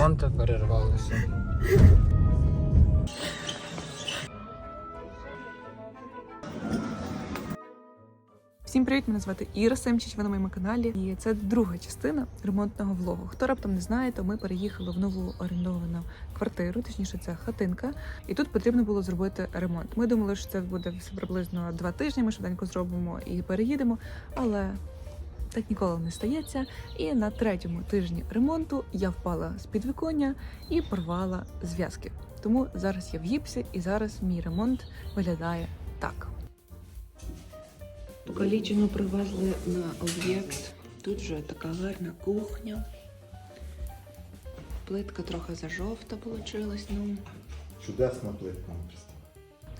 ремонти перервалися. Всім привіт! Мене звати Іра Семчич, ви на моєму каналі. І це друга частина ремонтного влогу. Хто раптом не знає, то ми переїхали в нову орендовану квартиру, точніше, це хатинка. І тут потрібно було зробити ремонт. Ми думали, що це буде приблизно два тижні. Ми швиденько зробимо і переїдемо, але. Так ніколи не стається. І на третьому тижні ремонту я впала з підвіконня і порвала зв'язки. Тому зараз я в гіпсі, і зараз мій ремонт виглядає так. Колічину привезли на об'єкт. Тут вже така гарна кухня. Плитка трохи зажовта получилась. Ну. Чудесна плитка.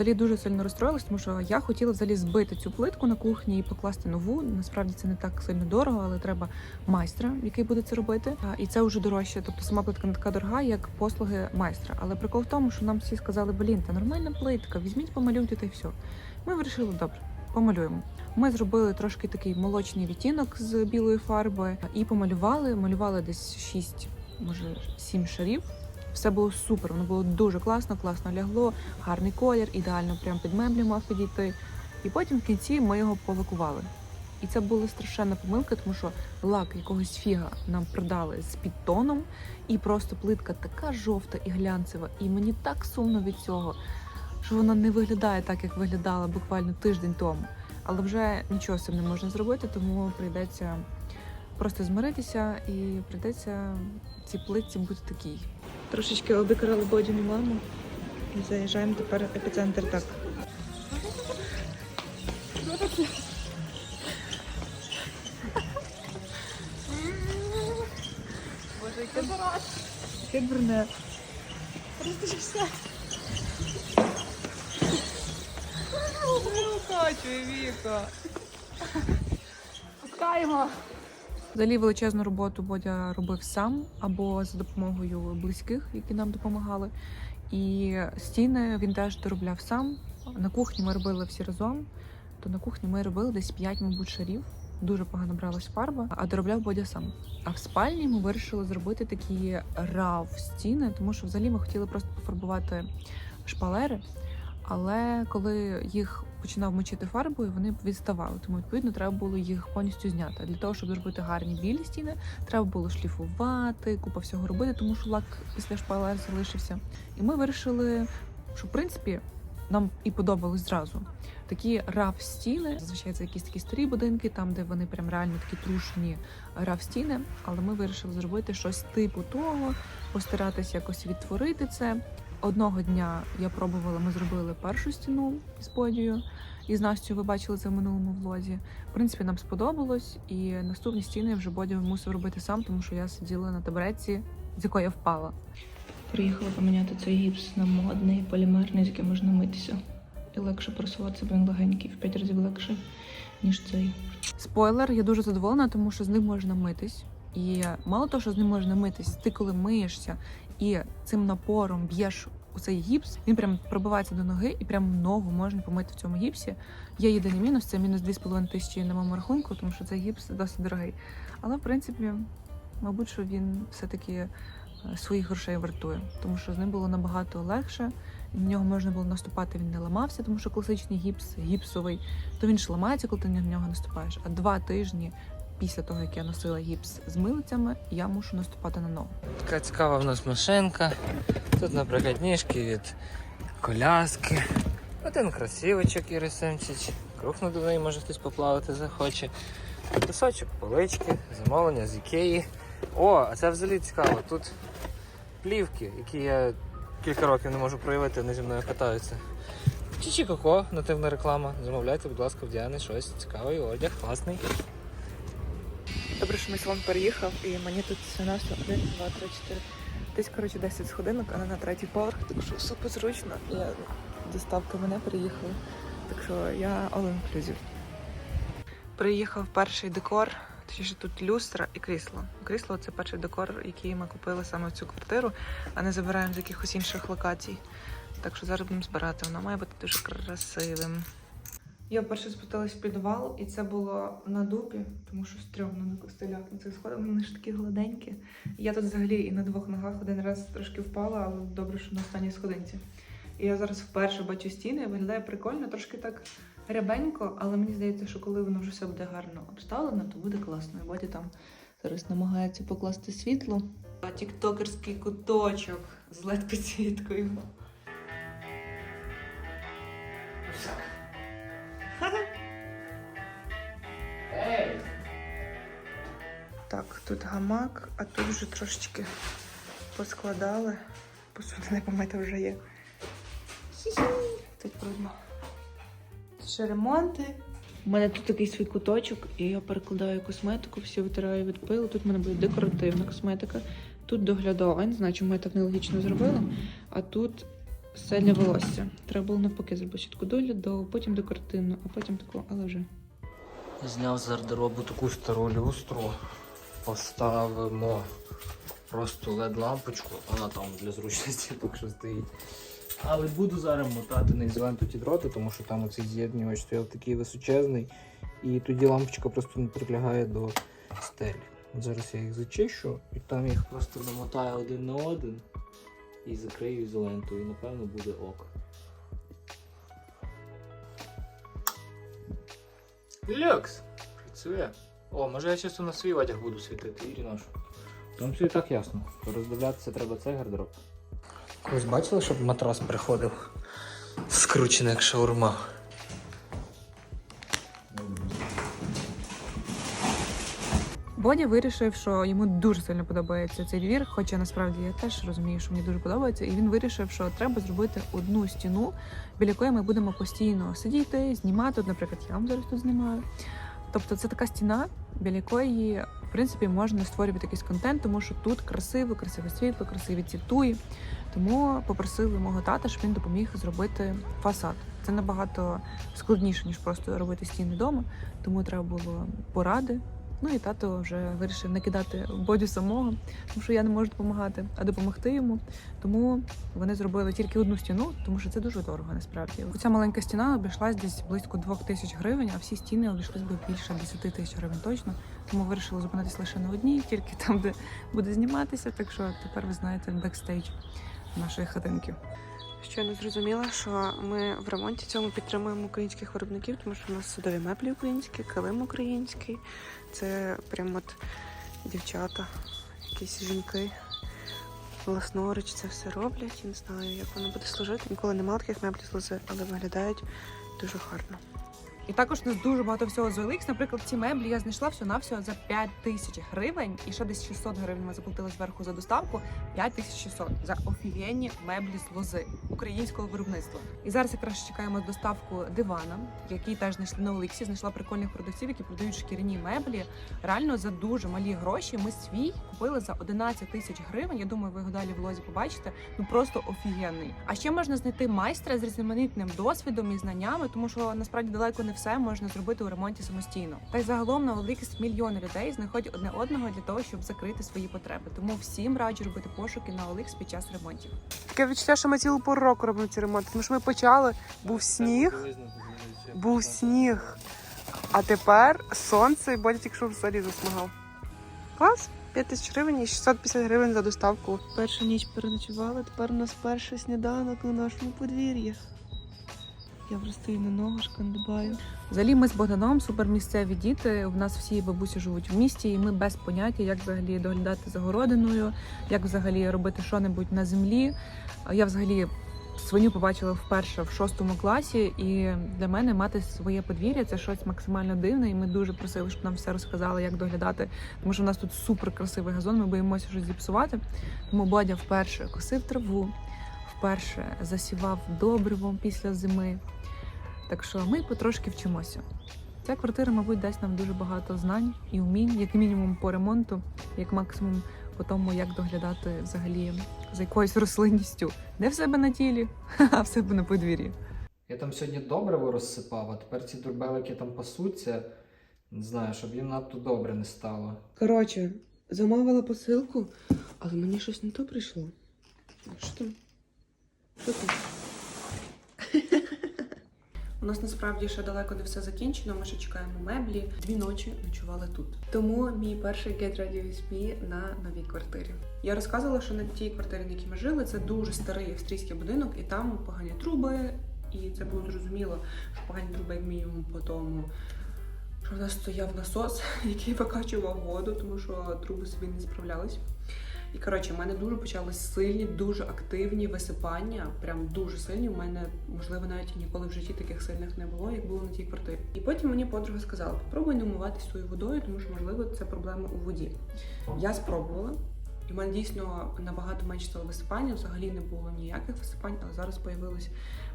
Взагалі дуже сильно розстроїлась, тому що я хотіла взагалі збити цю плитку на кухні і покласти нову. Насправді це не так сильно дорого, але треба майстра, який буде це робити. І це вже дорожче. Тобто сама плитка не така дорога, як послуги майстра. Але прикол в тому, що нам всі сказали, блін, та нормальна плитка, візьміть, помалюйте та й все. Ми вирішили, добре, помалюємо. Ми зробили трошки такий молочний відтінок з білої фарби і помалювали. Малювали десь 6, може 7 шарів. Все було супер, воно було дуже класно, класно лягло, гарний колір, ідеально прям під меблі мав підійти. І потім в кінці ми його полакували. І це була страшенна помилка, тому що лак якогось фіга нам продали з підтоном, і просто плитка така жовта і глянцева. І мені так сумно від цього, що вона не виглядає так, як виглядала буквально тиждень тому. Але вже нічого з цим не можна зробити, тому прийдеться просто змиритися і прийдеться цій плитці бути такій. Трошечки обікрали бодіну маму. І заїжджаємо тепер в епіцентр так. Боже, яке яке дурне. Розташся. Віка. Пускаємо. Взагалі величезну роботу Бодя робив сам або за допомогою близьких, які нам допомагали. І стіни він теж доробляв сам. На кухні ми робили всі разом. То на кухні ми робили десь 5, мабуть, шарів. Дуже погано бралась фарба, а доробляв Бодя сам. А в спальні ми вирішили зробити такі рав стіни, тому що взагалі ми хотіли просто пофарбувати шпалери. Але коли їх починав мочити фарбою, вони відставали. Тому відповідно треба було їх повністю зняти. Для того, щоб зробити гарні білі стіни, треба було шліфувати, купа всього робити, тому що лак після шпалер залишився. І ми вирішили, що в принципі нам і подобалось зразу. Такі раф стіни, зазвичай це якісь такі старі будинки, там де вони прям реально такі трушні раф стіни. Але ми вирішили зробити щось типу того, постаратись якось відтворити це. Одного дня я пробувала, ми зробили першу стіну з подією. І з Настю ви бачили це в минулому влозі. В принципі, нам сподобалось, і наступні стіни вже Бодя мусив робити сам, тому що я сиділа на табуретці, з якої я впала. Приїхала поміняти цей гіпс на модний полімерний, з яким можна митися. І легше просуватися, бо він легенький, в 5 разів легше, ніж цей. Спойлер, я дуже задоволена, тому що з ним можна митись. І мало того, що з ним можна митись, ти коли миєшся і цим напором б'єш у цей гіпс, він прям пробивається до ноги, і прям ногу можна помити в цьому гіпсі. Є єдиний мінус, це мінус 2,5 тисячі на моєму рахунку, тому що цей гіпс досить дорогий. Але в принципі, мабуть, що він все-таки е, своїх грошей вартує, тому що з ним було набагато легше. На нього можна було наступати, він не ламався, тому що класичний гіпс, гіпсовий, то він ж ламається, коли ти на нього наступаєш. А два тижні після того, як я носила гіпс з милицями, я мушу наступати на ногу. Така цікава в нас машинка. Тут, наприклад, ніжки від коляски. Один красивочок Іри Семчич. Крухну до неї може хтось поплавати захоче. Пісочок, полички, замовлення з Ікеї. О, а це взагалі цікаво. Тут плівки, які я кілька років не можу проявити, вони зі мною катаються. Чичі Коко, нативна реклама. Замовляйте, будь ласка, в Діани щось цікавий одяг, класний. Салон переїхав, і мені тут все нас 1, 2, 3, 4. Десь, коротше, 10 сходинок, а не на третій поверх, так що супер зручно. Я доставка мене приїхала. Так що я all inclusive. Приїхав перший декор, точніше тут люстра і крісло. Крісло це перший декор, який ми купили саме в цю квартиру, а не забираємо з якихось інших локацій. Так що зараз будемо збирати. Воно має бути дуже красивим. Я вперше спустилась в підвал, і це було на дупі, тому що стрьомно на костелях на цих сходах. Вони ж такі гладенькі. Я тут взагалі і на двох ногах один раз трошки впала, але добре, що на останній сходинці. І я зараз вперше бачу стіни, виглядає прикольно, трошки так рябенько, але мені здається, що коли воно вже все буде гарно обставлено, то буде класно. І Бодя там зараз намагається покласти світло. Тіктокерський куточок з led тут гамак, а тут вже трошечки поскладали. Посудина помита вже є. Хі-хі. Тут брудно. Ще ремонти. У мене тут такий свій куточок, і я перекладаю косметику, всі витираю від пилу. Тут в мене буде декоративна косметика. Тут доглядова, я не знаю, чому я так нелогічно зробила. А тут все для волосся. Треба було навпаки зробити спочатку доглядову, потім декоративну, а потім таку, але вже. Зняв з гардеробу таку стару люстру. Поставимо просто led лампочку, вона там для зручності поки що стоїть. Але буду зараз мотати на ізоленту ті дроти, тому що там оцей з'єднювач стояв такий височезний. І тоді лампочка просто не прилягає до стелі. Зараз я їх зачищу і там їх просто намотаю один на один і закрию ізолентою. І напевно буде ок. Люкс! Працює. О, може я чисто на свій одяг буду світити, Ірі нашу. Там все і так ясно. Роздивлятися треба цей гардероб. Колись бачили, щоб матрас приходив скручений як шаурма. Бодя вирішив, що йому дуже сильно подобається цей двір, хоча насправді я теж розумію, що мені дуже подобається. І він вирішив, що треба зробити одну стіну, біля якої ми будемо постійно сидіти, знімати. От, наприклад, я вам зараз тут знімаю. Тобто це така стіна, біля якої, в принципі, можна створювати якийсь контент, тому що тут красиво, красиве світло, красиві цвітуї. Тому попросили мого тата, щоб він допоміг зробити фасад. Це набагато складніше, ніж просто робити стіни вдома, тому треба було поради. Ну і тато вже вирішив не кидати бодю самого, тому що я не можу допомагати, а допомогти йому. Тому вони зробили тільки одну стіну, тому що це дуже дорого насправді. Ця маленька стіна обійшлась десь близько двох тисяч гривень, а всі стіни обійшлись би більше 10 тисяч гривень точно. Тому вирішили зупинитися лише на одній, тільки там, де буде зніматися. Так що тепер ви знаєте бекстейдж нашої хатинки. Щойно зрозуміла, що ми в ремонті цьому підтримуємо українських виробників, тому що в нас судові меблі українські, килим український. Це прям от дівчата, якісь жінки. Власноруч це все роблять. Я не знаю, як воно буде служити. Ніколи не таких меблів з але виглядають дуже гарно. І також у нас дуже багато всього з. Наприклад, ці меблі я знайшла все за 5 тисяч гривень, і ще десь 600 гривень ми заплатили зверху за доставку. 5600 за офігенні меблі з лози українського виробництва. І зараз якраз чекаємо доставку дивана, який теж знайшли на OLX. Знайшла прикольних продавців, які продають шкіряні меблі. Реально за дуже малі гроші. Ми свій купили за 11 тисяч гривень. Я думаю, ви його далі в лозі побачите. Ну просто офігенний. А ще можна знайти майстра з різноманітним досвідом і знаннями, тому що насправді далеко не все можна зробити у ремонті самостійно. Та й загалом на OLX мільйони людей знаходять одне одного для того, щоб закрити свої потреби. Тому всім раджу робити пошуки на OLX під час ремонтів. Таке відчуття, що ми цілу пору року робимо ці ремонти, тому що ми почали, був сніг, був сніг, а тепер сонце і Бодя тільки що взагалі засмагав. Клас! 5 тисяч гривень і 650 гривень за доставку. Першу ніч переночували, тепер у нас перший сніданок на нашому подвір'ї. Я вже стою на ногу, шкандибаю. Взагалі ми з Богданом супермісцеві діти. У нас всі бабусі живуть в місті, і ми без поняття, як взагалі доглядати за городиною, як взагалі робити що-небудь на землі. Я взагалі свиню побачила вперше в шостому класі, і для мене мати своє подвір'я це щось максимально дивне. І ми дуже просили, щоб нам все розказали, як доглядати. Тому що у нас тут супер красивий газон. Ми боїмося щось зіпсувати. Тому Бодя вперше косив траву, вперше засівав добривом після зими. Так що ми потрошки вчимося. Ця квартира, мабуть, дасть нам дуже багато знань і вмінь, як мінімум по ремонту, як максимум по тому, як доглядати взагалі за якоюсь рослинністю. Не в себе на тілі, а в себе на подвір'ї. Я там сьогодні добриво розсипав, а тепер ці дурбелики там пасуться. Не знаю, щоб їм надто добре не стало. Коротше, замовила посилку, але мені щось не то прийшло. Що там? Що? У нас насправді ще далеко не все закінчено. Ми ще чекаємо меблі. Дві ночі ночували тут. Тому мій перший Get Ready With Me на новій квартирі. Я розказувала, що на тій квартирі, на якій ми жили, це дуже старий австрійський будинок, і там погані труби. І це було зрозуміло, що погані труби як мінімум по тому, що в нас стояв насос, який викачував воду, тому що труби собі не справлялись. І коротше, в мене дуже почались сильні, дуже активні висипання, прям дуже сильні. У мене, можливо, навіть ніколи в житті таких сильних не було, як було на тій квартирі. І потім мені подруга сказала: попробуй не вмиватись тою водою, тому що можливо це проблема у воді. Я спробувала. І в мене дійсно набагато менше стало висипання, взагалі не було ніяких висипань, але зараз появилось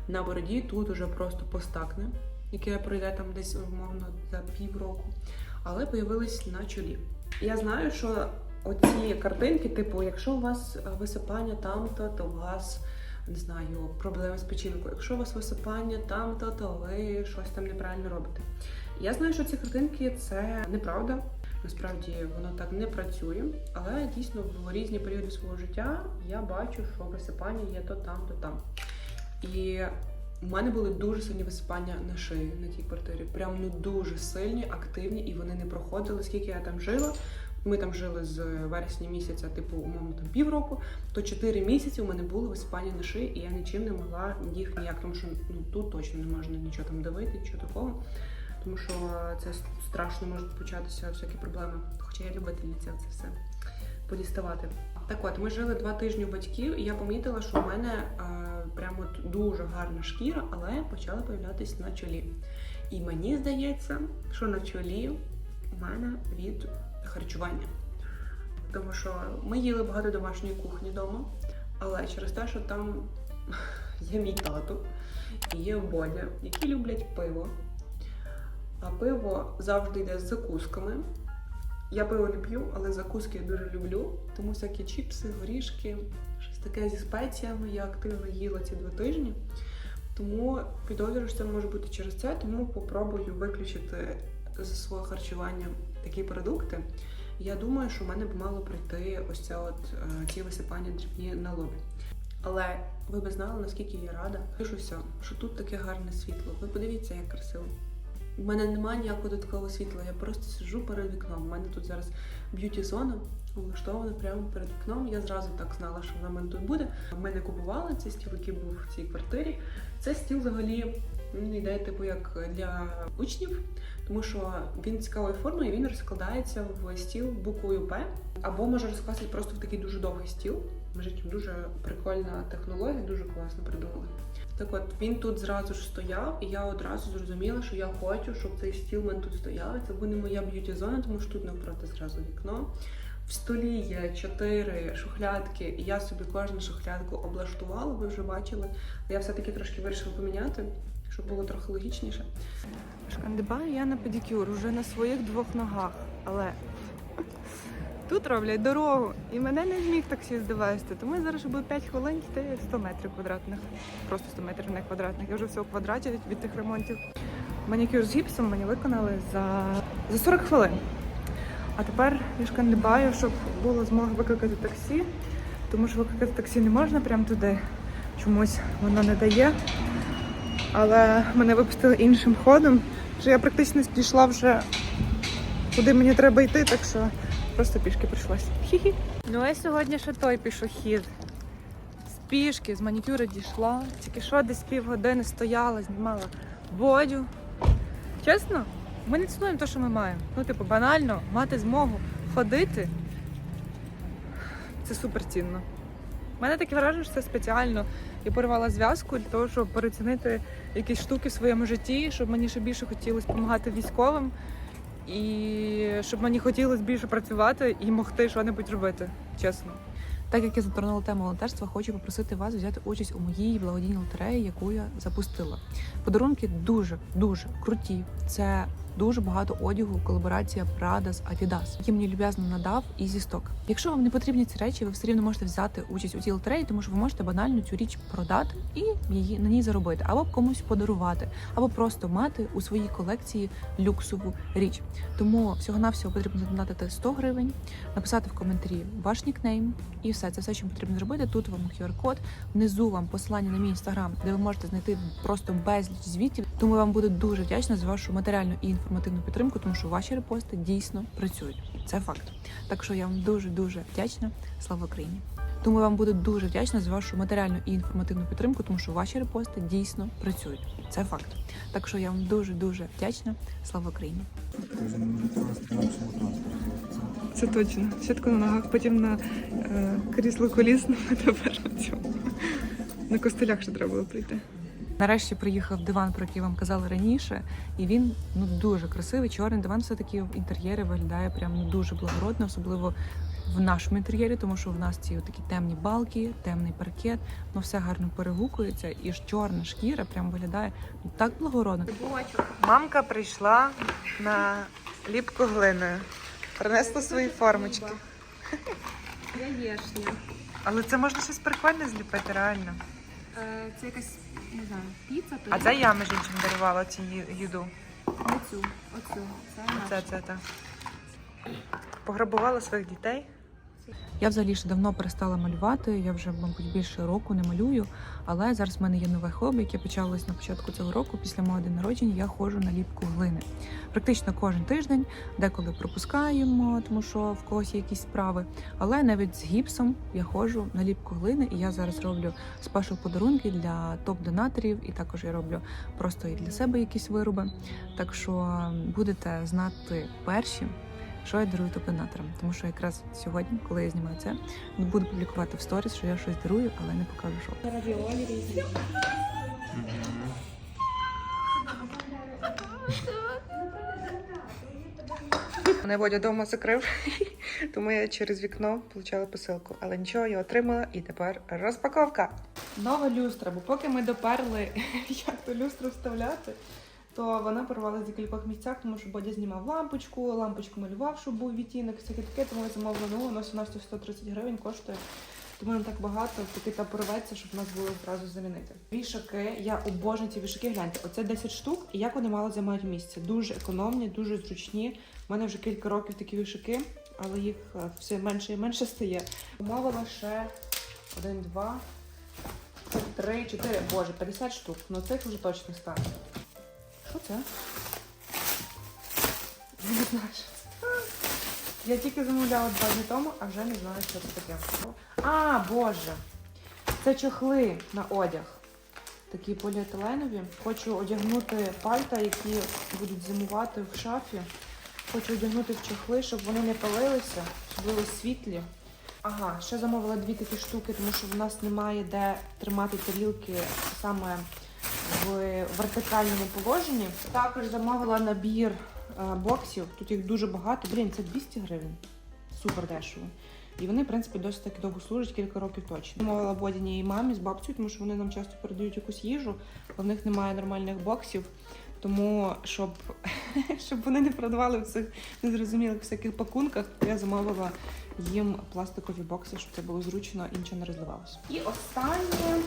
на бороді. Тут уже просто постакне, яке пройде там десь умовно за півроку. Але появились на чолі. Я знаю, що оці картинки, типу, якщо у вас е, висипання там-то, то у вас не знаю, проблеми з печінкою. Якщо у вас висипання там-то, то ви щось там неправильно робите. Я знаю, що ці картинки це неправда. Насправді воно так не працює, але дійсно в різні періоди свого життя я бачу, що висипання є то там, то там. І у мене були дуже сильні висипання на шиї на тій квартирі. Прям ну дуже сильні, активні, і вони не проходили. Скільки я там жила, ми там жили з вересня місяця, типу, умовно там півроку, то 4 місяці у мене було висипання на шиї, і я нічим не могла їх ніяк, тому що ну тут точно не можна нічого там давити, нічого такого. Тому що це страшно можуть початися всякі проблеми. Хоча я любительниця це все подіставати. Так от, ми жили два тижні у батьків, і я помітила, що у мене е, прямо дуже гарна шкіра, але почала появлятися на чолі. І мені здається, що на чолі у мене від харчування. Тому що ми їли багато домашньої кухні вдома, але через те, що там є мій тато і є Бодя, які люблять пиво. А пиво завжди йде з закусками. Я пиво не п'ю, але закуски я дуже люблю. Тому всякі чіпси, горішки, щось таке зі спеціями я активно їла ці два тижні. Тому підозрюю, що це може бути через це, тому попробую виключити з свого харчування такі продукти. Я думаю, що в мене б мало прийти ось це от е, ці висипання дрібні на лобі. Але ви б знали, наскільки я рада. Пишуся, що тут таке гарне світло. Ви подивіться, як красиво. У мене немає ніякого додаткового світла, я просто сиджу перед вікном. У мене тут зараз б'юті-зона влаштована прямо перед вікном. Я зразу так знала, що вона в мене тут буде. Ми не купували цей стіл, який був в цій квартирі. Це стіл взагалі йде типу як для учнів, тому що він цікавої форми і він розкладається в стіл буквою П, або може розкласти просто в такий дуже довгий стіл. Між дуже прикольна технологія, дуже класно придумали. Так от він тут зразу ж стояв, і я одразу зрозуміла, що я хочу, щоб цей стіл в мене тут стояв. Це буде моя б'юті-зона, тому що тут навпроти зразу вікно. В столі є чотири шухлядки, і я собі кожну шухлядку облаштувала, ви вже бачили. Я все-таки трошки вирішила поміняти, щоб було трохи логічніше. Шкандибаю я на педикюр уже на своїх двох ногах, але тут роблять дорогу, і мене не зміг таксіст довести. Тому я зараз щоб 5 хвилин йти 100 метрів квадратних. Просто 100 метрів не квадратних. Я вже всього квадраті від, від тих ремонтів. Манікюр з гіпсом мені виконали за, за 40 хвилин. А тепер я шкандибаю, щоб було змога викликати таксі, тому що викликати таксі не можна прямо туди. Чомусь воно не дає. Але мене випустили іншим ходом, що я практично дійшла вже куди мені треба йти, так що просто пішки прийшлося. Хі-хі. Ну а сьогодні ще той пішохід. З пішки, з манікюра дійшла. Тільки що десь півгодини стояла, знімала бодю. Чесно, ми не цінуємо те, що ми маємо. Ну, типу, банально мати змогу ходити. Це супер цінно. У мене таке враження, що це спеціально. Я порвала зв'язку для того, щоб перецінити якісь штуки в своєму житті, щоб мені ще більше хотілося допомагати військовим, і щоб мені хотілося більше працювати і могти щось робити, чесно. Так як я затронула тему волонтерства, хочу попросити вас взяти участь у моїй благодійній лотереї, яку я запустила. Подарунки дуже дуже круті. Це дуже багато одягу, колаборація Prada з Adidas, які мені люб'язно надав і зі сток. Якщо вам не потрібні ці речі, ви все рівно можете взяти участь у цій лотереї, тому що ви можете банально цю річ продати і її на ній заробити, або комусь подарувати, або просто мати у своїй колекції люксову річ. Тому всього навсього потрібно задонатити 100 гривень, написати в коментарі ваш нікнейм, і все це все, що потрібно зробити. Тут вам QR-код, внизу вам посилання на мій інстаграм, де ви можете знайти просто безліч звітів. Тому я вам буду дуже вдячна за вашу матеріальну і інформативну підтримку, тому що ваші репости дійсно працюють. Це факт. Так що я вам дуже дуже вдячна. Слава Україні! Тому вам буду дуже вдячна за вашу матеріальну і інформативну підтримку, тому що ваші репости дійсно працюють. Це факт. Так що я вам дуже дуже вдячна. Слава Україні! Це точно. Спочатку на ногах, потім на е, крісло колісному, тепер на цьому. На костелях ще треба було прийти. Нарешті приїхав диван, про який вам казали раніше, і він ну дуже красивий. Чорний диван все таки в інтер'єрі виглядає прям ну, дуже благородно, особливо в нашому інтер'єрі, тому що в нас ці такі темні балки, темний паркет, ну все гарно перегукується, і ж чорна шкіра прям виглядає ну, так благородно. Мамка прийшла на ліпку глиною. Принесла свої формочки. Яєшня. Але це можна щось прикольне зліпити, реально. Е, Це якась, не знаю, піца. А це я між іншим дарувала цю ї- їду. Оцю, оцю. Це Це, наша. це, це. Пограбувала своїх дітей. Я взагалі ще давно перестала малювати. Я вже, мабуть, більше року не малюю. Але зараз в мене є нове хобі, яке почалось на початку цього року. Після мого день народження я ходжу на ліпку глини. Практично кожен тиждень, деколи пропускаємо, тому що в когось є якісь справи. Але навіть з гіпсом я ходжу на ліпку глини, і я зараз роблю спешл подарунки для топ-донаторів, і також я роблю просто і для себе якісь вироби. Так що будете знати перші, що я дарую топ-донаторам. Тому що якраз сьогодні, коли я знімаю це, буду публікувати в сторіс, що я щось дарую, але не покажу, що. Равіолі різні. Мене Водя вдома закрив, тому я через вікно отримала посилку. Але нічого, я отримала і тепер розпаковка. Нова люстра, бо поки ми доперли, як ту люстру вставляти, то вона порвалася в декількох місцях, тому що Бодя знімав лампочку, лампочку малював, щоб був відтінок, всяке таке, тому я замовила нову, вона всього 130 гривень коштує. Тому не так багато, поки та порветься, щоб нас було одразу замінити. Вішаки, я обожнюю ці вішаки. Гляньте, оце 10 штук, і як вони мало займають місце. Дуже економні, дуже зручні. У мене вже кілька років такі вішаки, але їх е, все менше і менше стає. Умовила ще один, два, три, чотири. Боже, 50 штук. Ну цих вже точно стане. Що це? Не знаю. Я тільки замовляла два дні тому, а вже не знаю, що це таке. А, боже! Це чохли на одяг. Такі поліетиленові. Хочу одягнути пальта, які будуть зимувати в шафі. Хочу одягнути в чохли, щоб вони не палилися, щоб були світлі. Ага, ще замовила дві такі штуки, тому що в нас немає де тримати тарілки саме в вертикальному положенні. Також замовила набір е, боксів. Тут їх дуже багато. Блін, це 200 гривень. Супер дешево. І вони, в принципі, досить таки довго служать, кілька років точно. Замовила Бодіній мамі з бабцею, тому що вони нам часто передають якусь їжу, а в них немає нормальних боксів. Тому щоб, щоб вони не продавали в цих незрозумілих всяких пакунках, я замовила їм пластикові бокси, щоб це було зручно і нічого не розливалося. І останнє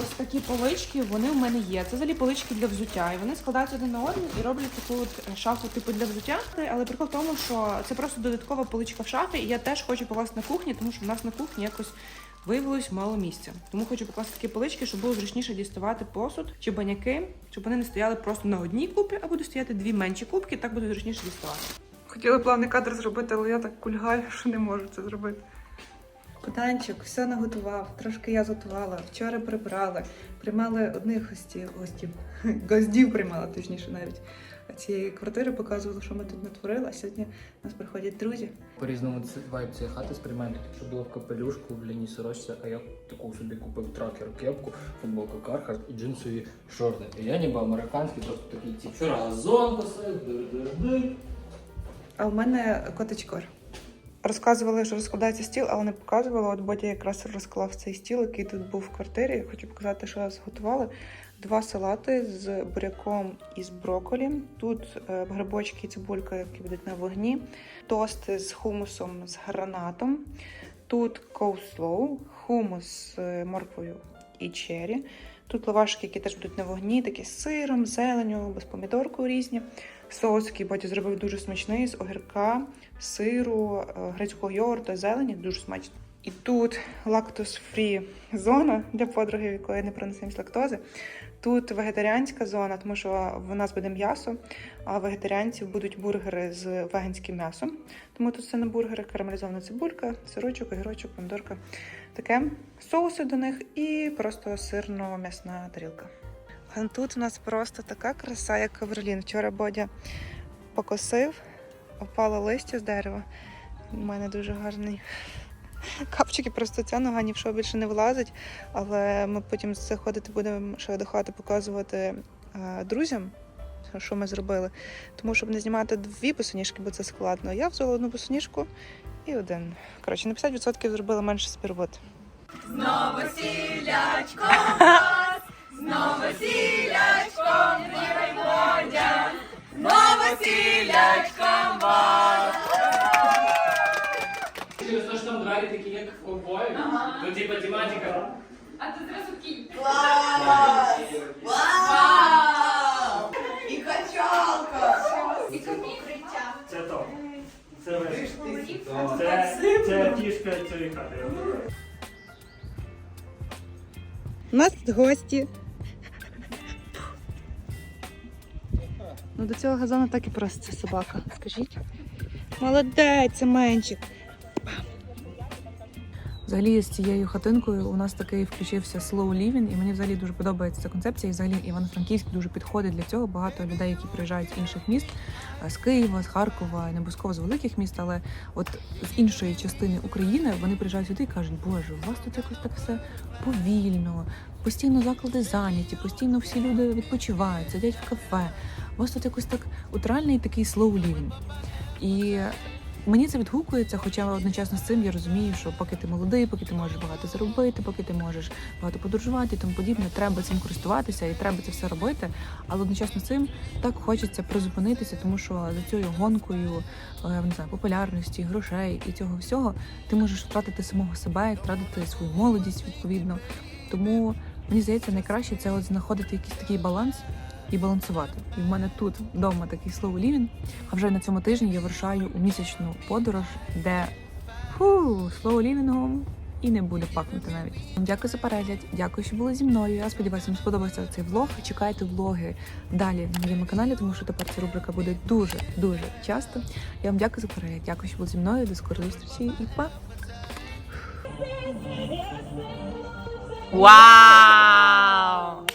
ось такі полички, вони в мене є. Це взагалі полички для взуття. І вони складаються один на один і роблять таку от шафу типу для взуття. Але прикол в тому, що це просто додаткова поличка в шафі, і я теж хочу покласти на кухні, тому що в нас на кухні якось виявилось мало місця. Тому хочу покласти такі полички, щоб було зручніше діставати посуд чи баняки, щоб вони не стояли просто на одній купі, а будуть стояти дві менші кубки, так буде зручніше діставати. Хотіла плавний кадр зробити, але я так кульгаю, що не можу це зробити. Богданчик все наготував, трошки я готувала. Вчора прибрали, приймали одних гостів, гостів, гостів приймала, точніше навіть. Цієї квартири показували, що ми тут натворили, а сьогодні у нас приходять друзі. По-різному вайб цієї хати сприймають, що було в капелюшку, в ліній сорочці, а я таку собі купив тракер, кепку, футболку Кархарт і джинсові шорти. І я ніби американський, просто такий ці вчора газон косив, дир-дир-дир. А в мене котичкор. Розказували, що розкладається стіл, але не показували. От Бодя якраз розклав цей стіл, який тут був в квартирі. Хочу показати, що зготували. два салати з буряком і з брокколі. Тут е, грибочки і цибулька, які будуть на вогні, тости з хумусом з гранатом. Тут коуслоу, хумус з е, морквою і чері. Тут лавашки, які теж будуть на вогні, такі з сиром, зеленю, без помідорку різні. Соус, який батя зробив дуже смачний з огірка, сиру, е, грецького йогурту, зелені, дуже смачно. І тут лактус-фрі зона для подруги, в якої не проносимість лактози. Тут вегетаріанська зона, тому що в нас буде м'ясо, а вегетаріанців будуть бургери з веганським м'ясом. Тому тут це на бургери, карамелізована цибулька, сирочок, огірочок, помідорка. Таке соуси до них і просто сирно-м'ясна тарілка. Тут у нас просто така краса, як ковролін. Вчора Бодя покосив, опало листя з дерева. У мене дуже гарний капчики, просто ця нога ні в що більше не вилазить. Але ми потім заходити будемо ще до хати показувати е, друзям, що ми зробили. Тому щоб не знімати дві босоніжки, бо це складно. Я взяла одну босоніжку і один. Коротше, на 50% зробила менше собі роботи. Через те, що там двері такі, як в ковбою, то типа тематика. А тут зразу кінь. І качалка. І камінь. Це то. Це виш. Це, це фішка цієї хати. У нас тут гості. Ну, до цього газону так і проситься собака. Скажіть. Молодець, менчик. Взагалі з цією хатинкою у нас такий включився slow living, і мені взагалі дуже подобається ця концепція. І взагалі Івано-Франківськ дуже підходить для цього. Багато людей, які приїжджають з інших міст, е, з Києва, з Харкова, не обов'язково з великих міст, але от з іншої частини України вони приїжджають сюди і кажуть, Боже, у вас тут якось так все повільно, постійно заклади зайняті, постійно всі люди відпочивають, сидять в кафе. У вас тут якось так от реальний такий slow living. І Мені це відгукується, хоча одночасно з цим я розумію, що поки ти молодий, поки ти можеш багато заробити, поки ти можеш багато подорожувати і тому подібне, треба цим користуватися і треба це все робити. Але одночасно з цим так хочеться призупинитися, тому що за цією гонкою е, не знаю, популярності, грошей і цього всього ти можеш втратити самого себе, втратити свою молодість відповідно. Тому мені здається, найкраще це от знаходити якийсь такий баланс і балансувати. І в мене тут вдома такий слово лівін. А вже на цьому тижні я вирушаю у місячну подорож, де фу, слово лівінгом і не буде пахнути навіть. Дякую за перегляд, дякую, що були зі мною. Я сподіваюся, вам сподобався цей влог. Чекайте влоги далі на моєму каналі, тому що тепер ця рубрика буде дуже дуже часто. Я вам дякую за перегляд. Дякую, що були зі мною. До скорої зустрічі і па! Wow!